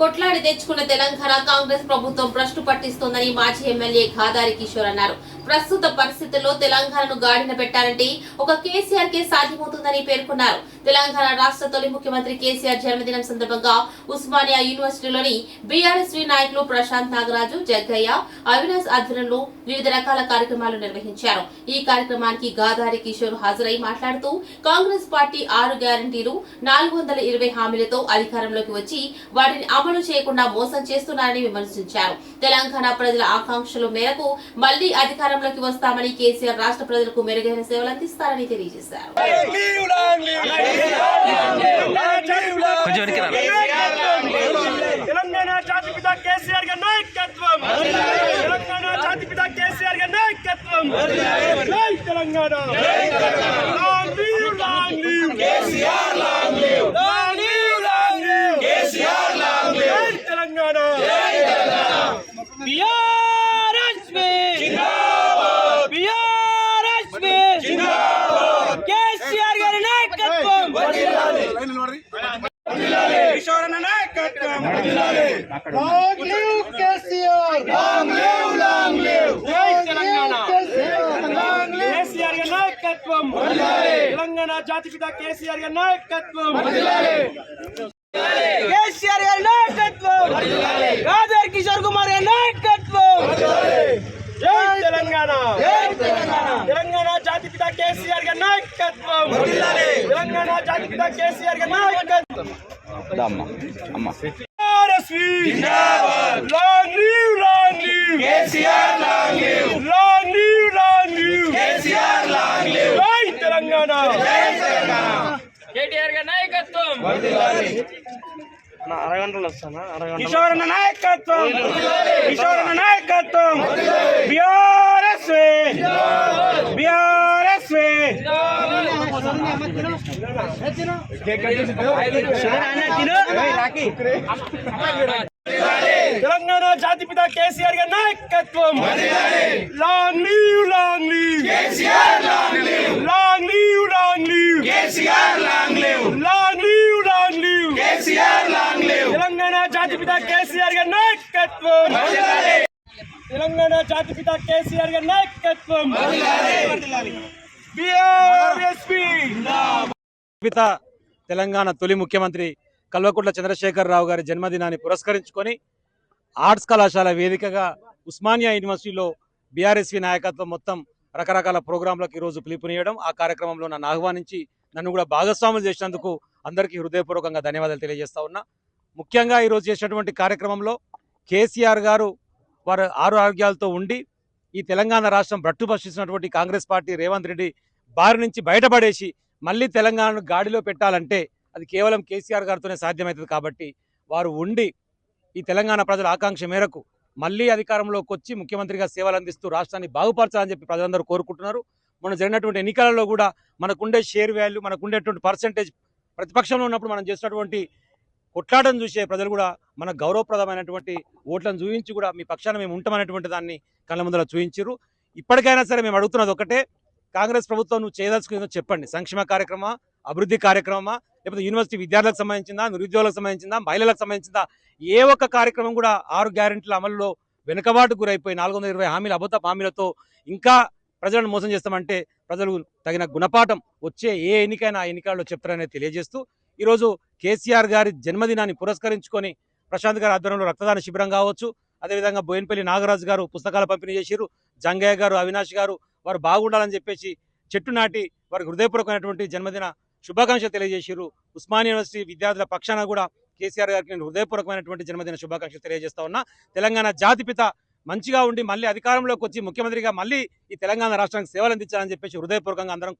కొట్లాడి తెచ్చుకున్న తెలంగాణ కాంగ్రెస్ ప్రభుత్వం భ్రష్టు పట్టిస్తోందని మాజీ ఎమ్మెల్యే ఖాదారి కిషోర్ అన్నారు. ప్రస్తుత పరిస్థితుల్లో తెలంగాణను గాడిన పెట్టాలంటే ఒక కేసీఆర్ కే సాధ్యమవుతుందని పేర్కొన్నారు. తెలంగాణ రాష్ట్ర తొలి ముఖ్యమంత్రి కేసీఆర్ జన్మదినం సందర్భంగా ఉస్మానియా యూనివర్సిటీలోని బీఆర్ఎస్ నాయకులు ప్రశాంత్ నాగరాజు జగ్గయ్య అవినాష్ ఆధ్వర్యంలో వివిధ రకాల కార్యక్రమాలు నిర్వహించారు. ఈ కార్యక్రమానికి గాదారి కిషోర్ హాజరై మాట్లాడుతూ కాంగ్రెస్ పార్టీ ఆరు గ్యారంటీలు నాలుగు వందల ఇరవై హామీలతో అధికారంలోకి వచ్చి వాటిని అమలు చేయకుండా మోసం చేస్తున్నారని విమర్శించారు. తెలంగాణ ప్రజల ఆకాంక్షల మేరకు మళ్ళీ అధికారంలోకి వస్తామని కేసీఆర్ రాష్ట్ర ప్రజలకు మెరుగైన సేవలు అందిస్తారని తెలియజేశారు. తెలంగాణ జాతిపిత కేసీఆర్ గారి నాయకత్వం. తెలంగాణ జాతిపిత కేసీఆర్ గారి నాయకత్వం. జై Telangana. KCR long live long live long live KCR long live జై తెలంగాణ జై తెలంగాణ బీఆర్ఎస్పీ జిందాబాద్ బీఆర్ఎస్పీ జిందాబాద్ కేసీఆర్ గారి నాయకత్వం కిషోరన్న నాయకత్వం long live KCR long live long live జై తెలంగాణ లాంగ్ లివ్ కేసీఆర్ గారి నాయకత్వం తెలంగాణ జాతిపిత కేసీఆర్ గారి నాయకత్వం కేసీఆర్ గారి నాయకత్వం గాదర్ కిషోర్ కుమార్ గారి నాయకత్వం జై తెలంగాణ జై తెలంగాణ తెలంగాణ జాతిపిత కేసీఆర్ గారి నాయకత్వం తెలంగాణ జాతిపిత కేసీఆర్ గారి నాయకత్వం అమ్మ అమ్మ తెలంగాణ జై తెలంగాణ కేటీఆర్ గారి నాయకత్వం అరగంటలు వస్తానా అరగంట కిషోర్ అన్న నాయకత్వం కిషోర్ అన్న నాయకత్వం బీఆర్ఎస్ బీఆర్ఎస్ తెలంగాణ జాతిపిత కేసీఆర్ గారి నాయకత్వం long live long live long live long live long live long live long live long live KCR long live Telangana జాతిపిత కేసీఆర్ గారి నాయకత్వం. తెలంగాణ జాతిపిత కేసీఆర్ గారి నాయకత్వం. పిత తెలంగాణ తొలి ముఖ్యమంత్రి కల్వకుంట్ల చంద్రశేఖరరావు గారి జన్మదినాన్ని పురస్కరించుకొని ఆర్ట్స్ కళాశాల వేదికగా ఉస్మానియా యూనివర్సిటీలో బీఆర్ఎస్వి నాయకత్వం మొత్తం రకరకాల ప్రోగ్రాంలకు ఈరోజు పిలుపునియడం. ఆ కార్యక్రమంలో నన్ను ఆహ్వానించి నన్ను కూడా భాగస్వాములు చేసినందుకు అందరికీ హృదయపూర్వకంగా ధన్యవాదాలు తెలియజేస్తా ఉన్నా. ముఖ్యంగా ఈరోజు చేసినటువంటి కార్యక్రమంలో కేసీఆర్ గారు వారు ఆరు ఆరోగ్యాలతో ఉండి ఈ తెలంగాణ రాష్ట్రం భట్టుపరిచినటువంటి కాంగ్రెస్ పార్టీ రేవంత్ రెడ్డి బారి నుంచి బయటపడేసి మళ్ళీ తెలంగాణను గాడిలో పెట్టాలంటే అది కేవలం కేసీఆర్ గారితోనే సాధ్యమవుతుంది కాబట్టి వారు ఉండి ఈ తెలంగాణ ప్రజల ఆకాంక్ష మేరకు మళ్ళీ అధికారంలోకి వచ్చి ముఖ్యమంత్రిగా సేవలు అందిస్తూ రాష్ట్రాన్ని బాగుపరచాలని చెప్పి ప్రజలందరూ కోరుకుంటున్నారు. మొన్న జరిగినటువంటి ఎన్నికలలో కూడా మనకుండే షేర్ వాల్యూ మనకుండేటువంటి పర్సంటేజ్ ప్రతిపక్షంలో ఉన్నప్పుడు మనం చేసినటువంటి కొట్లాటను చూసే ప్రజలు కూడా మన గౌరవప్రదమైనటువంటి ఓట్లను చూపించి కూడా మీ పక్షాన మేము ఉంటామనేటువంటి దాన్ని కళ్ళ ముందర చూపించారు ఇప్పటికైనా సరే మేము అడుగుతున్నది ఒకటే కాంగ్రెస్ ప్రభుత్వం నువ్వు చేయదలుచుకుందో చెప్పండి. సంక్షేమ కార్యక్రమా అభివృద్ధి కార్యక్రమమా? లేకపోతే యూనివర్సిటీ విద్యార్థులకు సంబంధించిందా? నిరుద్యోగులకు సంబంధించిందా? మహిళలకు సంబంధించిందా? ఏ ఒక్క కార్యక్రమం కూడా ఆరు గ్యారెంటీల అమలులో వెనుకబాటు గురైపోయి నాలుగు వందల ఇరవై హామీల అబద్ధ హామీలతో ఇంకా ప్రజలను మోసం చేస్తామంటే ప్రజలు తగిన గుణపాఠం వచ్చే ఏ ఎన్నికైనా ఆ ఎన్నికల్లో చెప్తారనేది తెలియజేస్తూ ఈరోజు కేసీఆర్ గారి జన్మదినాన్ని పురస్కరించుకొని ప్రశాంత్ గారి ఆధ్వర్యంలో రక్తదాన శిబిరం కావచ్చు. అదేవిధంగా బోయినపల్లి నాగరాజు గారు పుస్తకాల పంపిణీ చేసిరు జంగయ్య గారు అవినాష్ గారు వారు బాగుండాలని చెప్పేసి చెట్టు నాటి వారికి హృదయపూర్వకమైనటువంటి జన్మదిన శుభాకాంక్షలు తెలియజేసిరు ఉస్మానియా యూనివర్సిటీ విద్యార్థుల పక్షాన కూడా కేసీఆర్ గారికి నేను హృదయపూర్వకమైనటువంటి జన్మదిన శుభాకాంక్షలు తెలియజేస్తా ఉన్నా. తెలంగాణ జాతిపిత మంచిగా ఉండి మళ్ళీ అధికారంలోకి వచ్చి ముఖ్యమంత్రిగా మళ్ళీ ఈ తెలంగాణ రాష్ట్రానికి సేవలు అందించాలని చెప్పేసి హృదయపూర్వకంగా అందరం